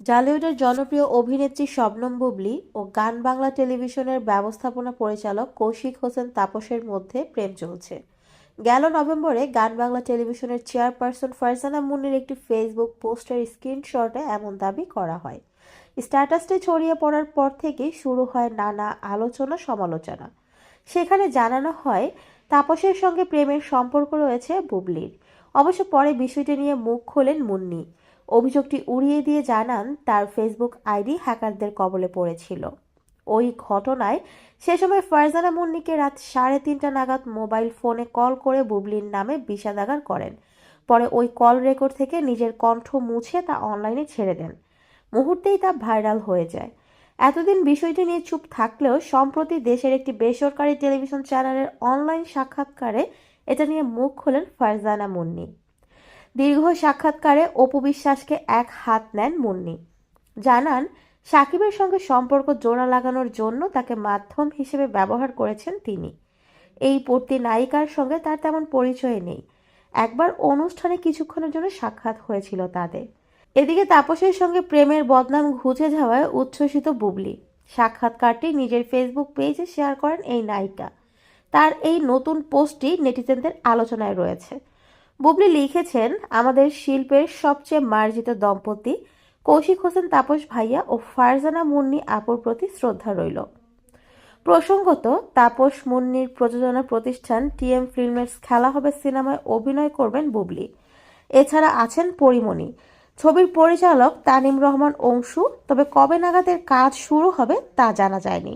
জালিউডের জনপ্রিয় অভিনেত্রী শবনম বুবলি ও গান বাংলা টেলিভিশনের ব্যবস্থাপনা পরিচালক কৌশিক হোসেন তাপসের মধ্যে প্রেম চলছে। গেল নভেম্বরে গান বাংলা টেলিভিশনের চেয়ারপারসন ফারজানা মুন্নির একটি ফেসবুক পোস্টের স্ক্রিনশটে এমন দাবি করা হয়। স্ট্যাটাসটি ছড়িয়ে পড়ার পর থেকেই শুরু হয় নানা আলোচনা, সমালোচনা। সেখানে জানানো হয়, তাপসের সঙ্গে প্রেমের সম্পর্ক রয়েছে বুবলির। অবশ্য পরে বিষয়টি নিয়ে মুখ খোলেন মুন্নি। অভিযোগটি উড়িয়ে দিয়ে জানান, তার ফেসবুক আইডি হ্যাকারদের কবলে পড়েছিল। ওই ঘটনায় সে সময় ফারজানা মুন্নিকে রাত সাড়ে তিনটা নাগাদ মোবাইল ফোনে কল করে বুবলির নামে বিষাদাগার করেন। পরে ওই কল রেকর্ড থেকে নিজের কণ্ঠ মুছে তা অনলাইনে ছেড়ে দেন। মুহূর্তেই তা ভাইরাল হয়ে যায়। এতদিন বিষয়টি নিয়ে চুপ থাকলেও সম্প্রতি দেশের একটি বেসরকারি টেলিভিশন চ্যানেলের অনলাইন সাক্ষাৎকারে এটা নিয়ে মুখ খোলেন ফারজানা মুন্নি। দীর্ঘ সাক্ষাৎকারে অপু বিশ্বাসকে এক হাত নেন মুন্নি। জানান, সাকিবের সঙ্গে সম্পর্ক জোড়া লাগানোর জন্য তাকে মাধ্যম হিসেবে ব্যবহার করেছেন তিনি। এই পড়তি নায়িকার সঙ্গে তার তেমন পরিচয় নেই। একবার অনুষ্ঠানে কিছুক্ষণের জন্য সাক্ষাৎ হয়েছিল তাদের। এদিকে তাপসের সঙ্গে প্রেমের বদনাম ঘুচে যাওয়ায় উচ্ছ্বসিত বুবলি। সাক্ষাৎকারটি নিজের ফেসবুক পেজে শেয়ার করেন এই নায়িকা। তার এই নতুন পোস্টটি নেটিজেনদের আলোচনায় রয়েছে। বুবলি লিখেছেন, আমাদের শিল্পের সবচেয়ে মার্জিত দম্পতি কৌশিক হোসেন, তাপস ভাইয়া ও ফারজানা মুন্নি আপুর প্রতি শ্রদ্ধা রইল। প্রসঙ্গত, তাপস মুন্নির প্রযোজনা প্রতিষ্ঠান টিএম ফিল্মের খেলা হবে সিনেমায় অভিনয় করবেন বুবলি। এছাড়া আছেন পরিমণি। ছবির পরিচালক তানিম রহমান, অংশু। তবে কবে নাগাদের কাজ শুরু হবে তা জানা যায়নি।